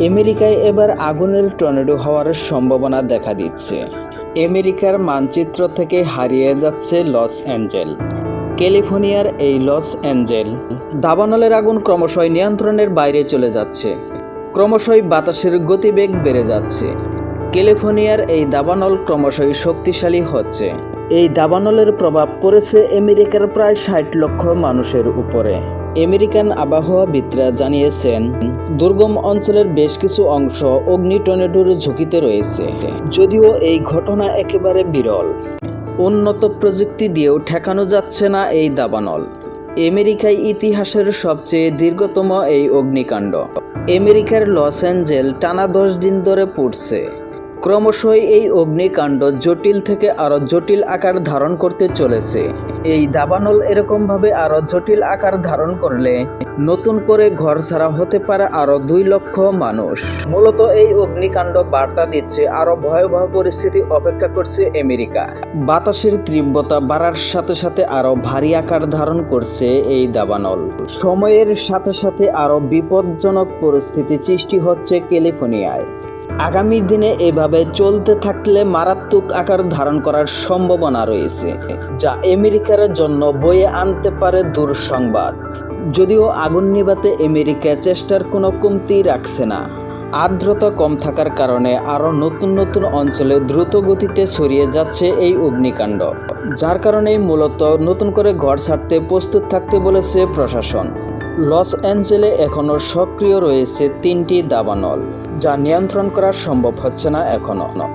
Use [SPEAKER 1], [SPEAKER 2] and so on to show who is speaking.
[SPEAKER 1] আমেরিকায় এবার আগুনের টর্নেডো হওয়ার সম্ভাবনা দেখা দিচ্ছে। আমেরিকার মানচিত্র থেকে হারিয়ে যাচ্ছে লস অ্যাঞ্জেল। ক্যালিফোর্নিয়ার এই লস অ্যাঞ্জেল দাবানলের আগুন ক্রমশই নিয়ন্ত্রণের বাইরে চলে যাচ্ছে। ক্রমশই বাতাসের গতিবেগ বেড়ে যাচ্ছে। ক্যালিফোর্নিয়ার এই দাবানল ক্রমশই শক্তিশালী হচ্ছে। এই দাবানলের প্রভাব পড়েছে আমেরিকার প্রায় ষাট লক্ষ মানুষের উপরে। আমেরিকান আবহাওয়াবিদরা জানিয়েছেন, দুর্গম অঞ্চলের বেশ কিছু অংশ অগ্নি টর্নেডোর ঝুঁকিতে রয়েছে। যদিও এই ঘটনা একেবারে বিরল। উন্নত প্রযুক্তি দিয়েও ঠেকানো যাচ্ছে না এই দাবানল। আমেরিকায় ইতিহাসের সবচেয়ে দীর্ঘতম এই অগ্নিকাণ্ড। আমেরিকার লস অ্যাঞ্জেল টানা দশ দিন ধরে পড়ছে। ক্রমশই এই অগ্নিকাণ্ড জটিল থেকে আরও জটিল আকার ধারণ করতে চলেছে। এই দাবানল এরকমভাবে আরও জটিল আকার ধারণ করলে নতুন করে ঘর ছাড়া হতে পারে আরও দুই লক্ষ মানুষ। মূলত এই অগ্নিকাণ্ড বার্তা দিচ্ছে আরও ভয়াবহ পরিস্থিতি অপেক্ষা করছে আমেরিকা। বাতাসের তীব্রতা বাড়ার সাথে সাথে আরও ভারী আকার ধারণ করছে এই দাবানল। সময়ের সাথে সাথে আরও বিপজ্জনক পরিস্থিতি সৃষ্টি হচ্ছে ক্যালিফোর্নিয়ায়। আগামী দিনে এভাবে চলতে থাকলে মারাত্মক আকার ধারণ করার সম্ভাবনা রয়েছে, যা আমেরিকার জন্য বয়ে আনতে পারে দুঃসংবাদ। যদিও আগুন নিভাতে আমেরিকা চেষ্টার কোনো কমতি রাখছে না। আর্দ্রতা কম থাকার কারণে আরও নতুন নতুন অঞ্চলে দ্রুত গতিতে ছড়িয়ে যাচ্ছে এই অগ্নিকাণ্ড, যার কারণেই মূলত নতুন করে ঘর ছাড়তে প্রস্তুত থাকতে বলেছে প্রশাসন। লস অ্যাঞ্জেলে এখনও সক্রিয় রয়েছে তিনটি দাবানল যা নিয়ন্ত্রণ করা সম্ভব হচ্ছে না এখনও।